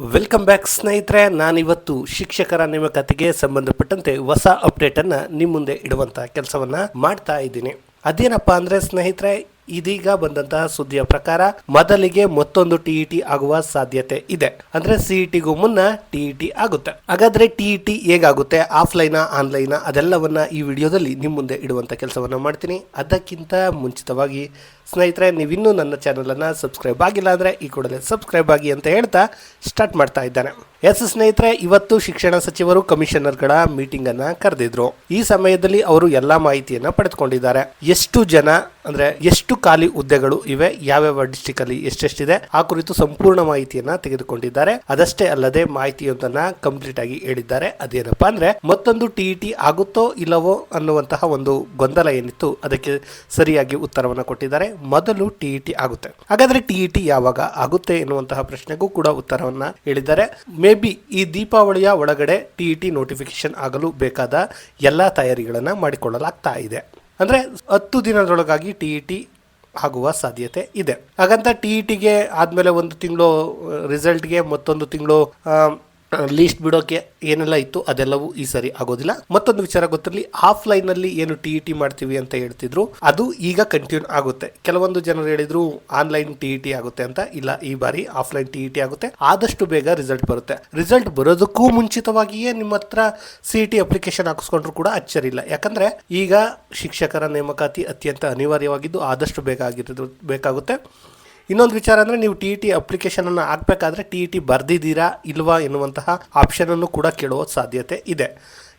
Welcome back ಸ್ನೇಹಿತರೆ. ನಾನಿವತ್ತು ಶಿಕ್ಷಕರ ನೇಮಕಾತಿಗೆ ಸಂಬಂಧಪಟ್ಟಂತೆ ಹೊಸ ಅಪ್ಡೇಟ್ ಅನ್ನ ನಿಮ್ಮ ಮುಂದೆ ಇಡುವಂತ ಕೆಲಸವನ್ನ ಮಾಡ್ತಾ ಇದ್ದೀನಿ. ಅದೇನಪ್ಪಾ ಅಂದ್ರೆ ಸ್ನೇಹಿತರೆ ಇದೀಗ ಬಂದಂತಹ ಸುದ್ದಿಯ ಪ್ರಕಾರ ಮೊದಲಿಗೆ ಮತ್ತೊಂದು ಟಿಇಟಿ ಆಗುವ ಸಾಧ್ಯತೆ ಇದೆ. ಅಂದ್ರೆ ಸಿಇಟಿಗೂ ಮುನ್ನ ಟಿಇಟಿ ಆಗುತ್ತೆ. ಹಾಗಾದ್ರೆ ಟಿಇಟಿ ಹೇಗಾಗುತ್ತೆ? ಆಫ್ಲೈನ್, ಆನ್ಲೈನ್ ಅದೆಲ್ಲವನ್ನ ಈ ವಿಡಿಯೋದಲ್ಲಿ ನಿಮ್ಮ ಮುಂದೆ ಇಡುವಂತ ಕೆಲಸವನ್ನ ಮಾಡ್ತೀನಿ. ಅದಕ್ಕಿಂತ ಮುಂಚಿತವಾಗಿ ಸ್ನೇಹಿತರೆ, ನೀವಿನ್ನೂ ನನ್ನ ಚಾನಲನ್ನು ಸಬ್ಸ್ಕ್ರೈಬ್ ಆಗಿಲ್ಲ ಅಂದರೆ ಈ ಕೂಡಲೇ ಸಬ್ಸ್ಕ್ರೈಬ್ ಆಗಿ ಅಂತ ಹೇಳ್ತಾ ಸ್ಟಾರ್ಟ್ ಮಾಡ್ತಾ ಇದ್ದಾನೆ. ಎಸ್ ಸ್ನೇಹಿತರೆ, ಇವತ್ತು ಶಿಕ್ಷಣ ಸಚಿವರು ಕಮಿಷನರ್ಗಳ ಮೀಟಿಂಗ್ ಅನ್ನ ಕರೆದಿದ್ರು. ಈ ಸಮಯದಲ್ಲಿ ಅವರು ಎಲ್ಲಾ ಮಾಹಿತಿಯನ್ನ ಪಡೆದುಕೊಂಡಿದ್ದಾರೆ. ಎಷ್ಟು ಜನ ಅಂದ್ರೆ ಎಷ್ಟು ಖಾಲಿ ಹುದ್ದೆಗಳು ಇವೆ. ಯಾವ್ಯಾವ ಡಿಸ್ಟಿಕ್ ಅಲ್ಲಿ ಎಷ್ಟೆಷ್ಟಿದೆ, ಆ ಕುರಿತು ಸಂಪೂರ್ಣ ಮಾಹಿತಿಯನ್ನ ತೆಗೆದುಕೊಂಡಿದ್ದಾರೆ. ಅದಷ್ಟೇ ಅಲ್ಲದೆ ಮಾಹಿತಿಯೊಂದನ್ನ ಕಂಪ್ಲೀಟ್ ಆಗಿ ಹೇಳಿದ್ದಾರೆ. ಅದೇನಪ್ಪಾ ಅಂದ್ರೆ, ಮತ್ತೊಂದು ಟಿಇಟಿ ಆಗುತ್ತೋ ಇಲ್ಲವೋ ಅನ್ನುವಂತಹ ಒಂದು ಗೊಂದಲ ಏನಿತ್ತು, ಅದಕ್ಕೆ ಸರಿಯಾಗಿ ಉತ್ತರವನ್ನು ಕೊಟ್ಟಿದ್ದಾರೆ. ಮೊದಲು ಟಿಇಟಿ ಆಗುತ್ತೆ. ಹಾಗಾದ್ರೆ ಟಿಇಟಿ ಯಾವಾಗ ಆಗುತ್ತೆ ಎನ್ನುವಂತಹ ಪ್ರಶ್ನೆಗೂ ಕೂಡ ಉತ್ತರವನ್ನ ಹೇಳಿದ್ದಾರೆ. ಮೇ ಬಿ ಈ ದೀಪಾವಳಿಯ ಒಳಗಡೆ ಟಿಇಟಿ ನೋಟಿಫಿಕೇಶನ್ ಆಗಲು ಬೇಕಾದ ಎಲ್ಲಾ ತಯಾರಿಗಳನ್ನ ಮಾಡಿಕೊಳ್ಳಲಾಗ್ತಾ ಇದೆ. ಅಂದ್ರೆ ಹತ್ತು ದಿನದೊಳಗಾಗಿ ಟಿಇಟಿ ಆಗುವ ಸಾಧ್ಯತೆ ಇದೆ. ಹಾಗಂತ ಟಿಇಟಿಗೆ ಆದಮೇಲೆ ಒಂದು ತಿಂಗಳು ರಿಸಲ್ಟ್ಗೆ ಮತ್ತೊಂದು ತಿಂಗಳು ಲೀಸ್ಟ್ ಬಿಡೋಕೆ ಏನೆಲ್ಲ ಇತ್ತು ಅದೆಲ್ಲವೂ ಈ ಸರಿ ಆಗೋದಿಲ್ಲ. ಮತ್ತೊಂದು ವಿಚಾರ ಗೊತ್ತಿರಲಿ ಆಫ್ಲೈನ್ ಅಲ್ಲಿ ಏನು ಟಿ ಇ ಟಿ ಮಾಡ್ತೀವಿ ಅಂತ ಹೇಳ್ತಿದ್ರು, ಅದು ಈಗ ಕಂಟಿನ್ಯೂ ಆಗುತ್ತೆ. ಕೆಲವೊಂದು ಜನರು ಹೇಳಿದ್ರು ಆನ್ಲೈನ್ ಟಿ ಇ ಟಿ ಆಗುತ್ತೆ ಅಂತ. ಇಲ್ಲ, ಈ ಬಾರಿ ಆಫ್ಲೈನ್ ಟಿ ಇ ಟಿ ಆಗುತ್ತೆ. ಆದಷ್ಟು ಬೇಗ ರಿಸಲ್ಟ್ ಬರುತ್ತೆ. ರಿಸಲ್ಟ್ ಬರೋದಕ್ಕೂ ಮುಂಚಿತವಾಗಿಯೇ ನಿಮ್ಮ ಹತ್ರ ಸಿ ಟಿ ಅಪ್ಲಿಕೇಶನ್ ಹಾಕಿಸ್ಕೊಂಡ್ರು ಕೂಡ ಅಚ್ಚರಿ ಇಲ್ಲ ಯಾಕಂದ್ರೆ ಈಗ ಶಿಕ್ಷಕರ ನೇಮಕಾತಿ ಅತ್ಯಂತ ಅನಿವಾರ್ಯವಾಗಿದ್ದು ಆದಷ್ಟು ಬೇಗ ಆಗಿರೋದು ಬೇಕಾಗುತ್ತೆ. ಇನ್ನೊಂದು ವಿಚಾರ ಅಂದರೆ ನೀವು ಟಿ ಇ ಟಿ ಅಪ್ಲಿಕೇಶನನ್ನು ಹಾಕಬೇಕಾದ್ರೆ ಟಿ ಇ ಟಿ ಬರೆದಿದ್ದೀರಾ ಇಲ್ವಾ ಎನ್ನುವಂತಹ ಆಪ್ಷನನ್ನು ಕೂಡ ಕೇಳುವ ಸಾಧ್ಯತೆ ಇದೆ.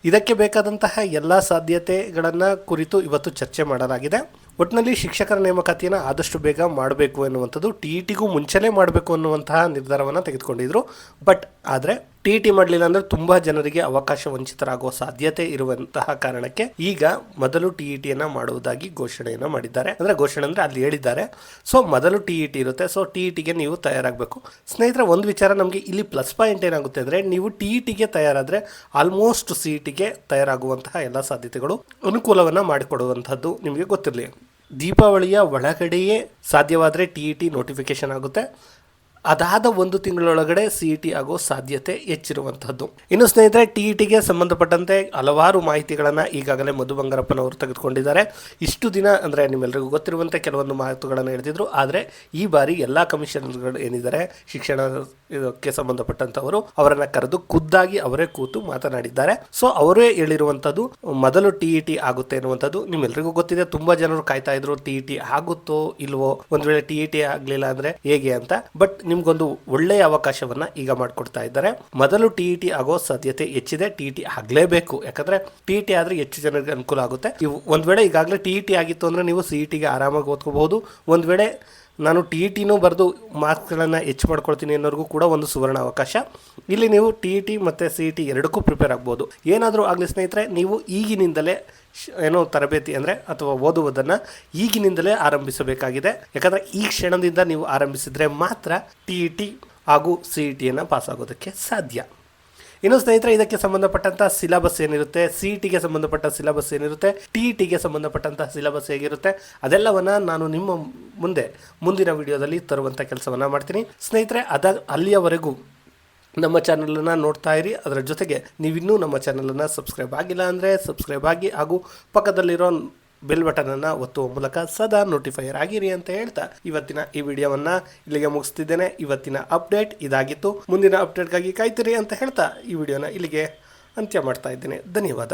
ಇದಕ್ಕೆ ಬೇಕಾದಂತಹ ಎಲ್ಲ ಸಾಧ್ಯತೆಗಳನ್ನು ಕುರಿತು ಇವತ್ತು ಚರ್ಚೆ ಮಾಡಲಾಗಿದೆ. ಒಟ್ಟಿನಲ್ಲಿ ಶಿಕ್ಷಕರ ನೇಮಕಾತಿಯನ್ನು ಆದಷ್ಟು ಬೇಗ ಮಾಡಬೇಕು ಎನ್ನುವಂಥದ್ದು ಟಿ ಇ ಟಿಗೂ ಮುಂಚೆನೇ ಮಾಡಬೇಕು ಅನ್ನುವಂತಹ ನಿರ್ಧಾರವನ್ನು ತೆಗೆದುಕೊಂಡಿದ್ರು. ಬಟ್ ಆದರೆ ಟಿ ಟಿ ಮಾಡಲಿಲ್ಲ ಅಂದರೆ ತುಂಬ ಜನರಿಗೆ ಅವಕಾಶ ವಂಚಿತರಾಗುವ ಸಾಧ್ಯತೆ ಇರುವಂತಹ ಕಾರಣಕ್ಕೆ ಈಗ ಮೊದಲು ಟಿ ಇ ಟಿಯನ್ನು ಮಾಡುವುದಾಗಿ ಘೋಷಣೆಯನ್ನು ಮಾಡಿದ್ದಾರೆ. ಅಂದರೆ ಘೋಷಣೆ ಅಂದರೆ ಅಲ್ಲಿ ಹೇಳಿದ್ದಾರೆ. ಸೊ ಮೊದಲು ಟಿ ಇ ಟಿ ಇರುತ್ತೆ. ಸೊ ಟಿ ಇ ಟಿಗೆ ನೀವು ತಯಾರಾಗಬೇಕು. ಸ್ನೇಹಿತರೆ, ಒಂದು ವಿಚಾರ ನಮಗೆ ಇಲ್ಲಿ ಪ್ಲಸ್ ಪಾಯಿಂಟ್ ಏನಾಗುತ್ತೆ ಅಂದರೆ ನೀವು ಟಿ ಇ ಟಿಗೆ ತಯಾರಾದರೆ ಆಲ್ಮೋಸ್ಟ್ ಸಿ ಇ ಟಿಗೆ ತಯಾರಾಗುವಂತಹ ಎಲ್ಲ ಸಾಧ್ಯತೆಗಳು ಅನುಕೂಲವನ್ನು ಮಾಡಿಕೊಡುವಂಥದ್ದು ನಿಮಗೆ ಗೊತ್ತಿರಲಿ. ದೀಪಾವಳಿಯ ಒಳಗಡೆಯೇ ಸಾಧ್ಯವಾದರೆ ಟಿ ಇ ಟಿ ನೋಟಿಫಿಕೇಶನ್ ಆಗುತ್ತೆ. ಅದಾದ ಒಂದು ತಿಂಗಳೊಳಗಡೆ ಸಿ ಇ ಟಿ ಆಗೋ ಸಾಧ್ಯತೆ ಹೆಚ್ಚಿರುವಂತಹದ್ದು. ಇನ್ನು ಸ್ನೇಹಿತರೆ ಟಿ ಇ ಟಿಗೆ ಸಂಬಂಧಪಟ್ಟಂತೆ ಹಲವಾರು ಮಾಹಿತಿಗಳನ್ನು ಈಗಾಗಲೇ ಮಧು ಬಂಗಾರಪ್ಪನವರು ತೆಗೆದುಕೊಂಡಿದ್ದಾರೆ. ಇಷ್ಟು ದಿನ ಅಂದರೆ ನಿಮ್ಮೆಲ್ಲರಿಗೂ ಗೊತ್ತಿರುವಂತೆ ಕೆಲವೊಂದು ಮಾತುಗಳನ್ನು ಹೇಳ್ತಿದ್ರು. ಆದರೆ ಈ ಬಾರಿ ಎಲ್ಲ ಕಮಿಷನರ್ಗಳು ಏನಿದ್ದಾರೆ, ಶಿಕ್ಷಣ ಇದಕ್ಕೆ ಸಂಬಂಧಪಟ್ಟಂತವರು ಅವರನ್ನು ಕರೆದು ಖುದ್ದಾಗಿ ಅವರೇ ಕೂತು ಮಾತನಾಡಿದ್ದಾರೆ. ಸೊ ಅವರೇ ಹೇಳಿರುವಂಥದ್ದು ಮೊದಲು ಟಿ ಇ ಟಿ ಆಗುತ್ತೆ ಅನ್ನುವಂಥದ್ದು ನಿಮ್ಮೆಲ್ಲರಿಗೂ ಗೊತ್ತಿದೆ. ತುಂಬಾ ಜನರು ಕಾಯ್ತಾ ಇದ್ರು ಟಿ ಇ ಟಿ ಆಗುತ್ತೋ ಇಲ್ವೋ. ಒಂದ್ ವೇಳೆ ಟಿ ಇ ಟಿ ಆಗಲಿಲ್ಲ ಅಂದ್ರೆ ಹೇಗೆ ಅಂತ. ಬಟ್ ನಿಮ್ಗೊಂದು ಒಳ್ಳೆಯ ಅವಕಾಶವನ್ನ ಈಗ ಮಾಡಿಕೊಡ್ತಾ ಇದ್ದಾರೆ. ಮೊದಲು ಟಿ ಇ ಟಿ ಆಗೋ ಸಾಧ್ಯತೆ ಹೆಚ್ಚಿದೆ. ಟಿ ಇ ಟಿ ಆಗಲೇಬೇಕು. ಯಾಕಂದ್ರೆ ಟಿ ಇ ಟಿ ಆದ್ರೆ ಹೆಚ್ಚು ಜನರಿಗೆ ಅನುಕೂಲ ಆಗುತ್ತೆ. ಒಂದು ವೇಳೆ ಈಗಾಗಲೇ ಟಿ ಇ ಟಿ ಆಗಿತ್ತು ಅಂದ್ರೆ ನೀವು ಸಿ ಇ ಟಿಗೆ ಆರಾಮಾಗಿ ಓದ್ಕೋಬಹುದು. ಒಂದ್ ವೇಳೆ ನಾನು ಟಿ ಇ ಟಿನೂ ಬರೆದು ಮಾರ್ಕ್ಸ್ಗಳನ್ನು ಹೆಚ್ಚು ಮಾಡ್ಕೊಳ್ತೀನಿ ಅನ್ನೋರಿಗೂ ಕೂಡ ಒಂದು ಸುವರ್ಣ ಅವಕಾಶ. ಇಲ್ಲಿ ನೀವು ಟಿ ಇ ಟಿ ಮತ್ತು ಸಿ ಇ ಟಿ ಎರಡಕ್ಕೂ ಪ್ರಿಪೇರ್ ಆಗ್ಬೋದು. ಏನಾದರೂ ಆಗಲಿ ಸ್ನೇಹಿತರೆ, ನೀವು ಈಗಿನಿಂದಲೇ ಏನೋ ತರಬೇತಿ ಅಂದರೆ ಅಥವಾ ಓದುವುದನ್ನು ಈಗಿನಿಂದಲೇ ಆರಂಭಿಸಬೇಕಾಗಿದೆ. ಯಾಕಂದರೆ ಈ ಕ್ಷಣದಿಂದ ನೀವು ಆರಂಭಿಸಿದರೆ ಮಾತ್ರ ಟಿ ಇ ಟಿ ಹಾಗೂ ಸಿ ಇ ಟಿಯನ್ನು ಪಾಸ್ ಆಗೋದಕ್ಕೆ ಸಾಧ್ಯ. ಇನ್ನು ಸ್ನೇಹಿತರೆ, ಇದಕ್ಕೆ ಸಂಬಂಧಪಟ್ಟಂತಹ ಸಿಲೆಬಸ್ ಏನಿರುತ್ತೆ ಸಿ ಟಿಗೆ ಸಂಬಂಧಪಟ್ಟ ಸಿಲೆಬಸ್ ಏನಿರುತ್ತೆ ಟಿ ಟಿಗೆ ಸಂಬಂಧಪಟ್ಟಂತಹ ಸಿಲೆಬಸ್ ಹೇಗಿರುತ್ತೆ, ಅದೆಲ್ಲವನ್ನ ನಾನು ನಿಮ್ಮ ಮುಂದೆ ಮುಂದಿನ ವಿಡಿಯೋದಲ್ಲಿ ತರುವಂಥ ಕೆಲಸವನ್ನ ಮಾಡ್ತೀನಿ. ಸ್ನೇಹಿತರೆ, ಅದ ಅಲ್ಲಿಯವರೆಗೂ ನಮ್ಮ ಚಾನಲನ್ನು ನೋಡ್ತಾ ಇರಿ. ಅದರ ಜೊತೆಗೆ ನೀವಿನ್ನೂ ನಮ್ಮ ಚಾನಲನ್ನು ಸಬ್ಸ್ಕ್ರೈಬ್ ಆಗಿಲ್ಲ ಅಂದರೆ ಸಬ್ಸ್ಕ್ರೈಬ್ ಆಗಿ ಹಾಗೂ ಪಕ್ಕದಲ್ಲಿರೋ ಬೆಲ್ ಬಟನನ್ನು ಒತ್ತುವ ಮೂಲಕ ಸದಾ ನೋಟಿಫೈಯರ್ ಆಗಿರಿ ಅಂತ ಹೇಳ್ತಾ ಇವತ್ತಿನ ಈ ವಿಡಿಯೋವನ್ನ ಇಲ್ಲಿಗೆ ಮುಗಿಸ್ತಿದ್ದೇನೆ. ಇವತ್ತಿನ ಅಪ್ಡೇಟ್ ಇದಾಗಿತ್ತು. ಮುಂದಿನ ಅಪ್ಡೇಟ್ಗಾಗಿ ಕಾಯ್ತಿರಿ ಅಂತ ಹೇಳ್ತಾ ಈ ವಿಡಿಯೋನ ಇಲ್ಲಿಗೆ ಅಂತ್ಯ ಮಾಡ್ತಾ ಇದ್ದೇನೆ. ಧನ್ಯವಾದ.